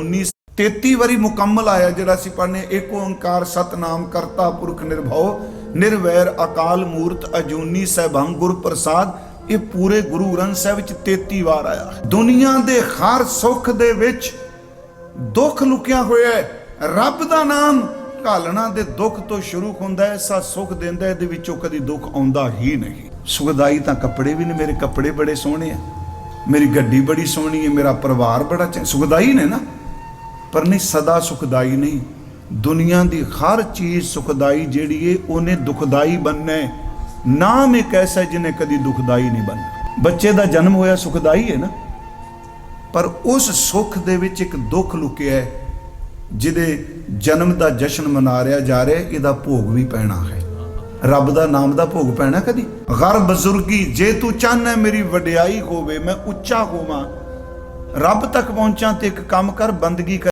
19 33 ਵਾਰੀ ਮੁਕੰਮਲ ਆਇਆ ਜਿਹੜਾ ਅਸੀਂ ਪੜ੍ਹਨੇ ਏਕ ਓੰਕਾਰ ਸਤਨਾਮ ਕਰਤਾ ਪੁਰਖ ਨਿਰਭਉ ਨਿਰਵੈਰ ਅਕਾਲ ਮੂਰਤ ਅਜੂਨੀ ਸੈਭੰ ਗੁਰ ਪ੍ਰਸਾਦ ਇਹ ਪੂਰੇ ਗੁਰੂ ਗ੍ਰੰਥ ਸਾਹਿਬ ਵਿੱਚ 33 ਵਾਰ ਆਇਆ। ਦੁਨੀਆ ਦੇ ਹਰ ਸੁੱਖ ਦੇ ਵਿੱਚ ਦੁੱਖ ਲੁਕਿਆ ਹੋਇਆ ਹੈ। ਰੱਬ ਦਾ ਨਾਮ ਘਾਲਣਾ ਦੇ ਦੁੱਖ ਤੋਂ ਸ਼ੁਰੂ ਹੁੰਦਾ ਹੈ। ਸਾ ਸੁੱਖ ਦਿੰਦਾ ਹੈ, ਇਹਦੇ ਵਿੱਚੋਂ ਕਦੀ ਦੁੱਖ ਆਉਂਦਾ ਹੀ ਨਹੀਂ। ਸੁਖਦਾਈ ਤਾਂ ਕੱਪੜੇ ਵੀ ਨੇ ਮੇਰੇ ਕੱਪੜੇ ਬੜੇ ਸੋਹਣੇ ਆ। ਮੇਰੀ ਗੱਡੀ ਬੜੀ ਸੋਹਣੀ ਹੈ ਮੇਰਾ ਪਰਿਵਾਰ ਬੜਾ ਸੁਖਦਾਈ ਨੇ ਨਾ। ਪਰ ਨਹੀਂ, ਸਦਾ ਸੁਖਦਾਈ ਨਹੀਂ। ਦੁਨੀਆ ਦੀ ਹਰ ਚੀਜ਼ ਸੁਖਦਾਈ ਜਿਹੜੀ ਏ, ਉਹਨੇ ਦੁਖਦਾਈ ਬੰਨਣਾ ਨਾਮ ਇੱਕ ਐਸਾ ਜਿਹਨੇ ਕਦੀ ਦੁਖਦਾਈ ਨਹੀਂ ਬਣਨਾ ਬੱਚੇ ਦਾ ਜਨਮ ਹੋਇਆ, ਸੁਖਦਾਈ ਹੈ ਨਾ। ਪਰ ਉਸ ਸੁੱਖ ਦੇ ਵਿੱਚ ਇੱਕ ਦੁੱਖ ਲੁਕਿਆ ਹੈ, ਜਿਹਦੇ ਜਨਮ ਦਾ ਜਸ਼ਨ ਮਨਾ ਰਿਹਾ ਜਾ ਰਿਹਾ, ਇਹਦਾ ਭੋਗ ਵੀ ਪੈਣਾ ਹੈ। ਰੱਬ ਦਾ ਨਾਮ ਦਾ ਭੋਗ ਪੈਣਾ ਕਦੀ? ਗਰ ਬਜ਼ੁਰਗੀ, ਜੇ ਤੂੰ ਚਾਹਨਾ ਮੇਰੀ ਵਡਿਆਈ ਹੋਵੇ, ਮੈਂ ਉੱਚਾ ਹੋਵਾਂ। ਰੱਬ ਤੱਕ ਪਹੁੰਚਾਂ ਤੇ ਇੱਕ ਕੰਮ ਕਰ, ਬੰਦਗੀ ਕਰ